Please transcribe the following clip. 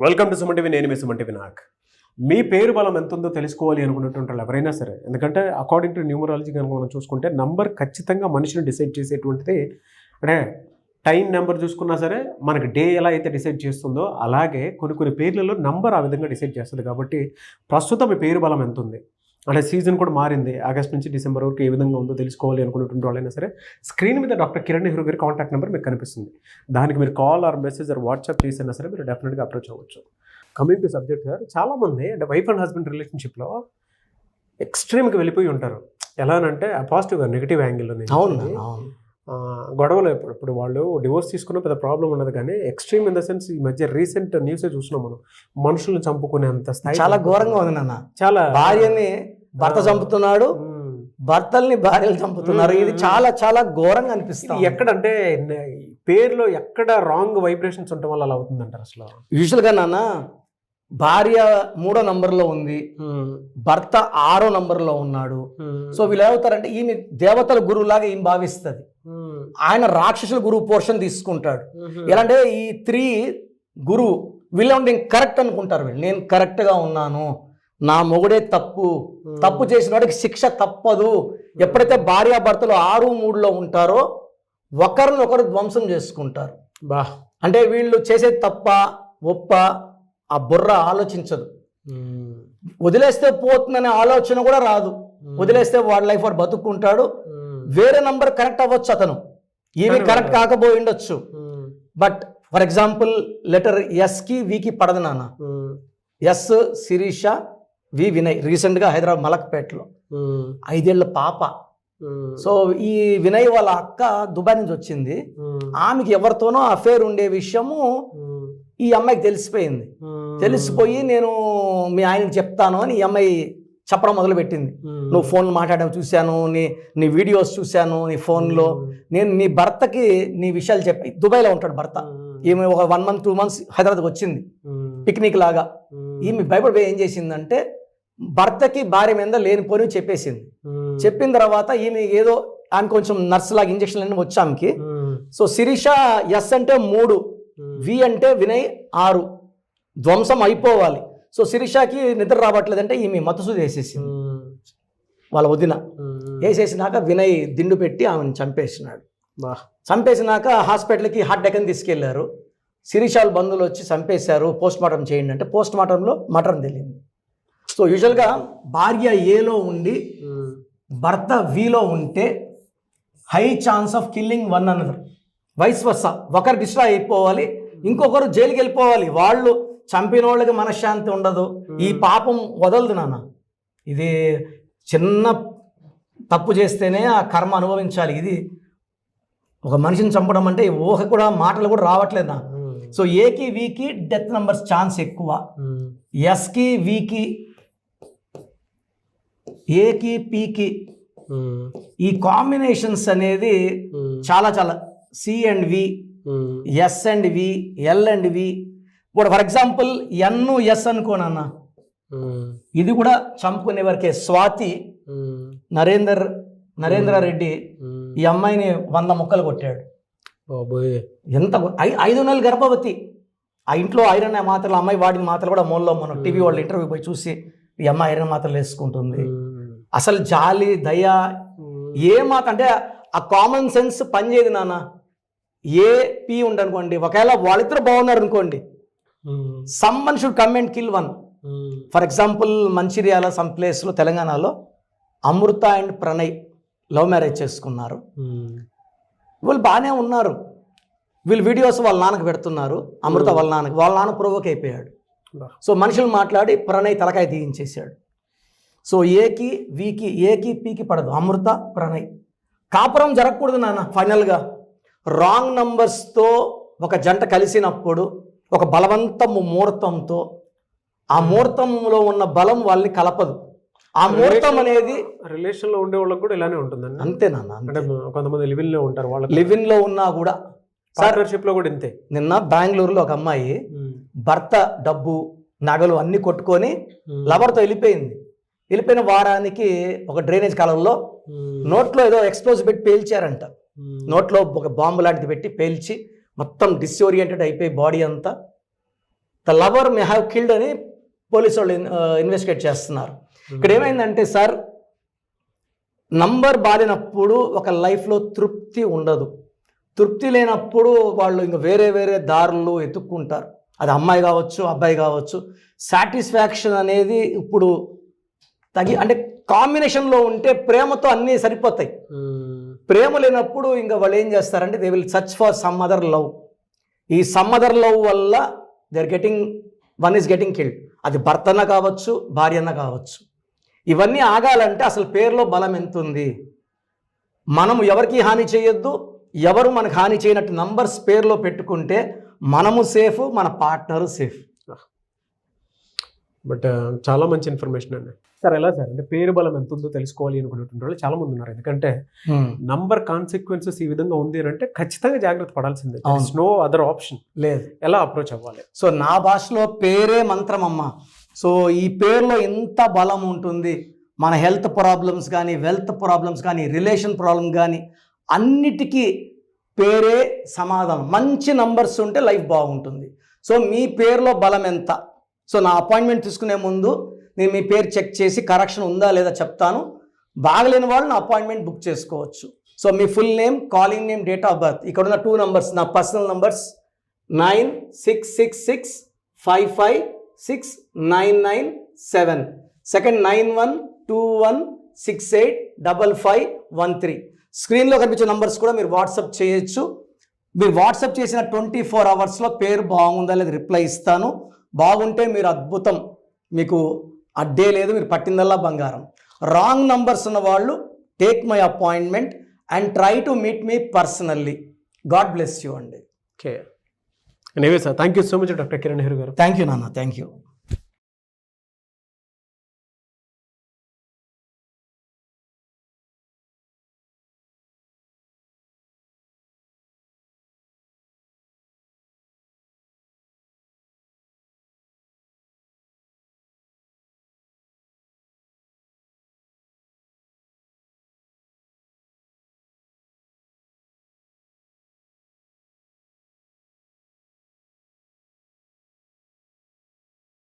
Welcome to సుమంటివి నేను మీ సుమంటివి నాగ్. మీ పేరు బలం ఎంత ఉందో తెలుసుకోవాలి అనుకున్నటువంటి వాళ్ళు ఎవరైనా సరే ఎందుకంటే అకార్డింగ్ టు న్యూమరాలజీ కనుక మనం చూసుకుంటే నంబర్ ఖచ్చితంగా మనిషిని డిసైడ్ చేసేటువంటిది. అంటే టైం నెంబర్ చూసుకున్నా సరే మనకి డే ఎలా అయితే డిసైడ్ చేస్తుందో అలాగే కొన్ని కొన్ని పేర్లలో నంబర్ ఆ విధంగా డిసైడ్ చేస్తుంది కాబట్టి ప్రస్తుతం మీ పేరు బలం ఎంత ఉంది అంటే సీజన్ కూడా మారింది. ఆగస్ట్ నుంచి డిసెంబర్ వరకు ఏ విధంగా ఉందో తెలుసుకోవాలి అనుకున్నటువంటి వాళ్ళైనా సరే స్క్రీన్ మీద డాక్టర్ కిరణ్ నెహ్రూ గారి కాంటాక్ట్ నెంబర్ మీకు కనిపిస్తుంది. దానికి మీరు call or message or WhatsApp చేసినా సరే మీరు డెఫినెట్గా అప్రోచ్ అవ్వచ్చు. కమింగ్ టు సబ్జెక్ట్ సార్ చాలామంది అంటే వైఫ్ అండ్ హస్బెండ్ రిలేషన్షిప్లో ఎక్స్ట్రీమ్కి వెళ్ళిపోయి ఉంటారు. ఎలా అంటే పాజిటివ్గా నెగిటివ్ యాంగిల్లో అవును అవును. గొడవలు ఇప్పుడు ఇప్పుడు వాళ్ళు డివోర్స్ తీసుకున్న పెద్ద ప్రాబ్లం ఉండదు కానీ ఎక్స్ట్రీమ్ ఇన్ ద సెన్స్ ఈ మధ్య రీసెంట్ న్యూసే చూస్తున్నాం మనం. మనుషులను చంపుకునేంత స్థాయి చాలా ఘోరంగా ఉంది నాన్న. చాలా భార్యని భర్త చంపుతున్నాడు. భర్తల్ని భార్యలు చంపుతున్నారు. ఇది చాలా చాలా ఘోరంగా అనిపిస్తుంది ఎక్కడంటే పేరులో ఎక్కడ రాంగ్ వైబ్రేషన్స్ ఉండటం వల్ల అలా అవుతుందంటారు అసలు? యూజువల్గా నాన్న భార్య మూడో నంబర్లో ఉంది. భర్త ఆరో నంబర్లో ఉన్నాడు. సో వీళ్ళు ఏమవుతారంటే ఈమె దేవతల గురువులాగా ఈమె భావిస్తుంది. ఆయన రాక్షసుల గురువు పోర్షన్ తీసుకుంటాడు. ఎలా అంటే ఈ త్రీ గురువు వీళ్ళు కరెక్ట్ అనుకుంటారు వీళ్ళు. నేను కరెక్ట్గా ఉన్నాను. నా మొగుడే తప్పు. తప్పు చేసిన వాడికి శిక్ష తప్పదు. ఎప్పుడైతే భార్యాభర్తలు ఆరు మూడులో ఉంటారో ఒకరిని ఒకరు ధ్వంసం చేసుకుంటారు. బా. అంటే వీళ్ళు చేసేది తప్ప ఒప్ప ఆ బుర్ర ఆలోచించదు. వదిలేస్తే పోతుందనే ఆలోచన కూడా రాదు. వదిలేస్తే వాడి లైఫ్ వాడు బతుక్కుంటాడు. వేరే నంబర్ కరెక్ట్ అవ్వచ్చు అతను. కానీ కరెక్ట్ కాకపోయి ఉండొచ్చు. బట్ ఫర్ ఎగ్జాంపుల్ లెటర్ ఎస్కి వికి పడదు నాన్న. ఎస్ శిరీష వి వినయ్ రీసెంట్గా హైదరాబాద్ మలక్పేటలో. ఐదేళ్ళ పాప. సో ఈ వినయ్ వాళ్ళ అక్క దుబాయ్ నుంచి వచ్చింది. ఆమెకి ఎవరితోనో అఫేర్ ఉండే విషయము ఈ అమ్మాయికి తెలిసిపోయింది. తెలిసిపోయి నేను మీ ఆయనకి చెప్తాను అని ఈ అమ్మాయి చెప్పడం మొదలుపెట్టింది. నువ్వు ఫోన్ మాట్లాడడం చూశాను నీ నీ వీడియోస్ చూశాను నీ ఫోన్లో. నేను నీ భర్తకి నీ విషయాలు చెప్పి దుబాయ్లో ఉంటాడు భర్త. ఈమె ఒక వన్ మంత్ టూ మంత్స్ హైదరాబాద్కి వచ్చింది. పిక్నిక్ లాగా. ఈమె భయపడిపోయి ఏం చేసిందంటే భర్తకి భార్య మీద లేనిపోని చెప్పేసింది. చెప్పిన తర్వాత ఈమె ఏదో ఆమె కొంచెం నర్స్ లాగా ఇంజక్షన్ అన్నీ వచ్చి ఆమెకి. సో శిరీష ఎస్ అంటే మూడు వి అంటే వినయ్ ఆరు. ధ్వంసం అయిపోవాలి. సో శిరీషకి నిద్ర రావట్లేదంటే ఈమె మతసు వేసేసింది. వాళ్ళ వదిన వేసేసినాక వినయ్ దిండు పెట్టి ఆమెను చంపేసినాడు. చంపేసినాక హాస్పిటల్కి హార్ట్ అటాక్ అని తీసుకెళ్ళారు శిరీషాల బంధువులు వచ్చి చంపేశారు. పోస్ట్ మార్టం చేయండి అంటే పోస్ట్ మార్టంలో మటన్ తెలియంది. సో యూజువల్గా భార్య ఏలో ఉండి భర్త విలో ఉంటే high chance of killing one another. Vice versa ఒకరు డిస్ట్రాయ్ అయిపోవాలి ఇంకొకరు జైలుకి వెళ్ళిపోవాలి. వాళ్ళు చంపిన వాళ్ళకి మనశ్శాంతి ఉండదు. ఈ పాపం వదలదు నాన్న. ఇది చిన్న తప్పు చేస్తేనే ఆ కర్మ అనుభవించాలి. ఇది ఒక మనిషిని చంపడం అంటే ఊహ కూడా మాటలు కూడా రావట్లేదు నా సో ఏకి వీకి డెత్ నంబర్స్ ఛాన్స్ ఎక్కువ. ఎస్కి వికి ఏకి పీకి ఈ కాంబినేషన్స్ అనేది చాలా చాలా. C and V S and V L and V. ఇప్పుడు ఫర్ ఎగ్జాంపుల్ ఎన్ ఎస్ అనుకోనన్న ఇది కూడా చంపుకునే వరకే స్వాతి నరేందర్ నరేంద్ర రెడ్డి ఈ అమ్మాయిని వంద ముక్కలు కొట్టాడు. ఎంత ఐదు నెలలు గర్భవతి. ఆ ఇంట్లో ఐరన్ మాత్రలు అమ్మాయి వాడిన మాత్రలు కూడా మూలలో మనం టీవీ వాళ్ళ ఇంటర్వ్యూ పోయి చూసి ఈ అమ్మాయి ఐరన్ మాత్రలు వేసుకుంటుంది. అసలు జాలి దయ ఏ మాత్రం అంటే ఆ కామన్ సెన్స్ పనిచేయదు నాన్న. ఏ పి ఉండనుకోండి ఒకవేళ వాళ్ళిద్దరు బాగున్నారు అనుకోండి some one should come and kill one for example Mancherial some ప్లేస్లో తెలంగాణలో Amrutha and Pranay love marriage చేసుకున్నారు. వీళ్ళు బాగానే ఉన్నారు. వీళ్ళు వీడియోస్ వాళ్ళ నాన్నకు పెడుతున్నారు అమృత వాళ్ళ నాన్నకి వాళ్ళ నాన్న ప్రొవోక్ అయిపోయాడు. సో మనుషులు మాట్లాడి ప్రణయ్ తలకాయ తీయించేశాడు. సో ఏకి వీకి ఏకి పీకి పడదు. అమృత ప్రణయ్. కాపురం జరగకూడదు నాన్న ఫైనల్గా. రాంగ్ నంబర్స్తో ఒక జంట కలిసినప్పుడు ఒక బలవంతము ముహూర్తంతో ఆ ముహూర్తంలో ఉన్న బలం వాళ్ళని కలపదు. ఆ ముహూర్తం అనేది రిలేషన్లో ఉండే వాళ్ళకి కూడా ఇలానే ఉంటుందండి అంతే నాన్న అంటే కొంతమంది లివిన్లో ఉంటారు వాళ్ళకి. లివిన్లో ఉన్నా కూడా సార్ పార్ట్నర్షిప్లో కూడా ఇంతే. నిన్న బెంగళూరులో ఒక అమ్మాయి భర్త డబ్బు నగలు అన్ని కొట్టుకొని లవర్తో వెళ్ళిపోయింది. వెళ్ళిపోయిన వారానికి ఒక డ్రైనేజ్ కాలంలో నోట్లో ఏదో ఎక్స్ప్లోజివ్ పెట్టి పేల్చారంట. నోట్లో ఒక బాంబు లాంటిది పెట్టి పేల్చి మొత్తం డిస్ఓరియంటెడ్ అయిపోయి బాడీ అంతా. The lover may have killed అని పోలీసు వాళ్ళు ఇన్వెస్టిగేట్ చేస్తున్నారు. ఇక్కడ ఏమైందంటే సార్ నంబర్ బారినప్పుడు ఒక లైఫ్లో తృప్తి ఉండదు. తృప్తి లేనప్పుడు వాళ్ళు ఇంకా వేరే వేరే దారులు ఎత్తుక్కుంటారు. అది అమ్మాయి కావచ్చు అబ్బాయి కావచ్చు. సాటిస్ఫాక్షన్ అనేది ఇప్పుడు తగి అంటే కాంబినేషన్లో ఉంటే ప్రేమతో అన్నీ సరిపోతాయి. ప్రేమ లేనప్పుడు ఇంకా వాళ్ళు ఏం చేస్తారంటే they will search for some other love ఈ సమ్ అదర్ లవ్ వల్ల they are getting one is getting killed అది భర్తన కావచ్చు భార్యన కావచ్చు. ఇవన్నీ ఆగాలంటే అసలు పేరులో బలం ఎంత ఉంది మనం ఎవరికి హాని చేయొద్దు? ఎవరు మనకు హాని చేయనట్టు నంబర్స్ పేరులో పెట్టుకుంటే మనము సేఫ్ మన పార్ట్నరు సేఫ్ బట్ చాలా మంచి ఇన్ఫర్మేషన్ అండి. సార్ ఎలా సార్? అంటే పేరు బలం ఎంత ఉందో తెలుసుకోవాలి అనుకునేటువంటి వాళ్ళు చాలా మంది ఉన్నారు. ఎందుకంటే నంబర్ కాన్సిక్వెన్సెస్ ఈ విధంగా ఉంది అని అంటే ఖచ్చితంగా జాగ్రత్త పడాల్సిందే. నో అదర్ ఆప్షన్ లేదు. ఎలా అప్రోచ్ అవ్వాలి? సో నా భాషలో పేరే మంత్రం అమ్మ. సో ఈ పేరులో ఎంత బలం ఉంటుంది. మన హెల్త్ ప్రాబ్లమ్స్ కానీ వెల్త్ ప్రాబ్లమ్స్ కానీ రిలేషన్ ప్రాబ్లమ్ కానీ అన్నిటికీ పేరే సమాధానం. మంచి నంబర్స్ ఉంటే లైఫ్ బాగుంటుంది. సో మీ పేరులో బలం ఎంత? సో నా అపాయింట్మెంట్ తీసుకునే ముందు నేను మీ పేరు చెక్ చేసి కరెక్షన్ ఉందా లేదా చెప్తాను. బాగలేని వాళ్ళు నా అపాయింట్మెంట్ బుక్ చేసుకోవచ్చు. So me full name calling name date of birth. ఇక్కడ ఉన్న టూ నంబర్స్ నా personal numbers nine six six six five five six nine nine seven. Second nine one two one six eight double five one three. స్క్రీన్లో కనిపించే numbers కూడా మీరు WhatsApp చేయొచ్చు. మీరు WhatsApp చేసిన ట్వంటీ ఫోర్ అవర్స్లో పేరు బాగుందా లేదా రిప్లై ఇస్తాను. బాగుంటే మీరు అద్భుతం. మీకు అడ్డే లేదు మీరు పట్టిందల్లా బంగారం. రాంగ్ నంబర్స్ ఉన్న వాళ్ళు take my appointment and try to meet me personally. God bless you అండి. Okay. Anyway sir thank you so much doctor Kiran Nehru గారు. థ్యాంక్ యూ నాన్న థ్యాంక్ యూ